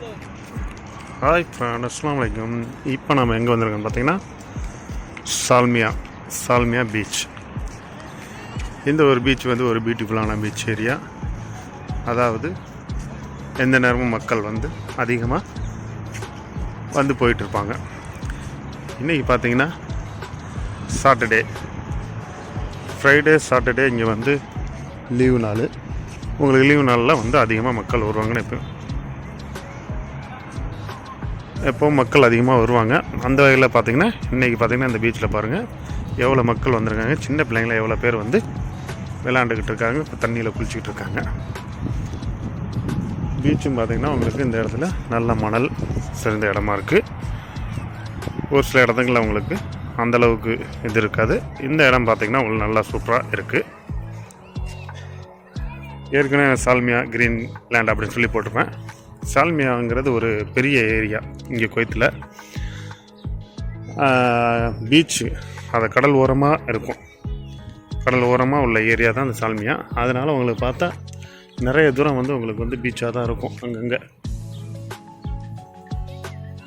Hi friend அஸ்லாம் வலைக்கம் இப்போ நம்ம எங்கே வந்திருக்கோம் பார்த்தீங்கன்னா சால்மியா சால்மியா பீச் இந்த ஒரு பீச் வந்து ஒரு பியூட்டிஃபுல்லான பீச் ஏரியா அதாவது எந்த நேரமும் மக்கள் வந்து அதிகமாக வந்து போயிட்டுருப்பாங்க இன்றைக்கி பார்த்தீங்கன்னா சாட்டர்டே ஃப்ரைடே சாட்டர்டே இங்கே வந்து லீவு நாள். உங்களுக்கு லீவு நாளில் வந்து அதிகமாக மக்கள் வருவாங்கன்னு இப்போ எப்போ மக்கள் அதிகமாக வருவாங்க. அந்த வகையில் பார்த்தீங்கன்னா இன்றைக்கி பார்த்தீங்கன்னா இந்த பீச்சில் பாருங்கள் எவ்வளோ மக்கள் வந்திருக்காங்க சின்ன பிள்ளைங்கள எவ்வளோ பேர் வந்து விளாண்டுக்கிட்டு இருக்காங்க இப்போ தண்ணியில் குளிச்சுக்கிட்டு இருக்காங்க. பீச்சும் பார்த்தீங்கன்னா உங்களுக்கு இந்த இடத்துல நல்ல மணல் சிறந்த இடமா இருக்குது ஒரு சில இடத்துங்களில் உங்களுக்கு அந்த அளவுக்கு இது இருக்காது. இந்த இடம் பார்த்திங்கன்னா உங்களுக்கு நல்லா சூப்பராக இருக்குது ஏற்கனவே சால்மியா கிரீன் லேண்ட் அப்படின்னு சொல்லி போட்டிருப்பேன். சால்மியாங்கிறது ஒரு பெரிய ஏரியா இங்கே குவைத்தில். பீச்சு அது கடல் ஓரமாக இருக்கும். கடல் ஓரமாக உள்ள ஏரியா தான் அந்த சால்மியா. அதனால் உங்களுக்கு பார்த்தா நிறைய தூரம் வந்து உங்களுக்கு வந்து பீச்சாக தான் இருக்கும் அங்கங்கே.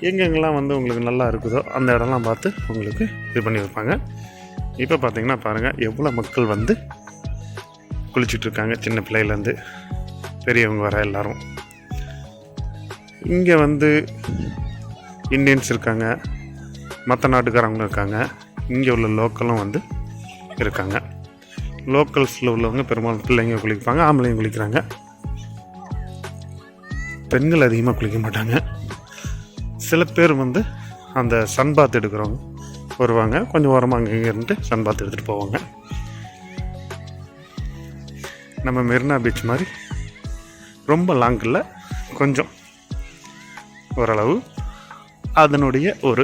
எங்கெங்கெல்லாம் வந்து உங்களுக்கு நல்லா இருக்குதோ அந்த இடம்லாம் பார்த்து உங்களுக்கு இது பண்ணி வைப்பாங்க இப்போ பார்த்தீங்கன்னா பாருங்கள் எவ்வளோ மக்கள் வந்து குளிச்சுட்ருக்காங்க சின்ன பிள்ளையிலேருந்து பெரியவங்க வர எல்லாரும். இங்கே வந்து இந்தியன்ஸ் இருக்காங்க மற்ற நாட்டுக்காரங்களும் இருக்காங்க. இங்கே உள்ள லோக்கலும் வந்து இருக்காங்க. லோக்கல்ஸில் உள்ளவங்க பெரும்பாலும் பிள்ளைங்க குளிப்பாங்க ஆம்பளைங்க குளிக்கிறாங்க. பெண்கள் அதிகமாக குளிக்க மாட்டாங்க. சில பேர் வந்து அந்த சன் பாத் எடுக்கிறவங்க வருவாங்க. கொஞ்சம் ஓரமாக அங்கே இங்கே இருந்துட்டு சன் பாத் எடுத்துகிட்டு போவாங்க. நம்ம மெரினா பீச் மாதிரி ரொம்ப லாங் இல்லை கொஞ்சம் ஓரளவு அதனுடைய ஒரு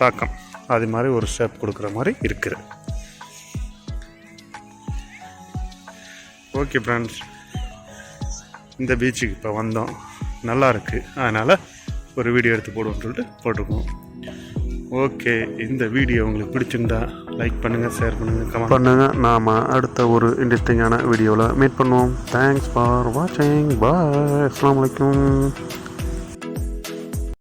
தாக்கம். அது மாதிரி ஒரு ஷேப் கொடுக்குற மாதிரி இருக்குது. ஓகே ஃப்ரெண்ட்ஸ் இந்த பீச்சுக்கு இப்போ வந்தோம். நல்லா இருக்குது அதனால் ஒரு வீடியோ எடுத்து போடுவோம்னு சொல்லிட்டு போட்டிருக்கோம். ஓகே இந்த வீடியோ உங்களுக்கு பிடிச்சிருந்தா லைக் பண்ணுங்கள் ஷேர் பண்ணுங்கள் கமெண்ட் பண்ணுங்கள் நாம் அடுத்த ஒரு இன்ட்ரெஸ்டிங்கான வீடியோவில் மீட் பண்ணுவோம். தேங்க்ஸ் ஃபார் வாட்சிங் பாய் அஸ்லாம் வலைக்கம்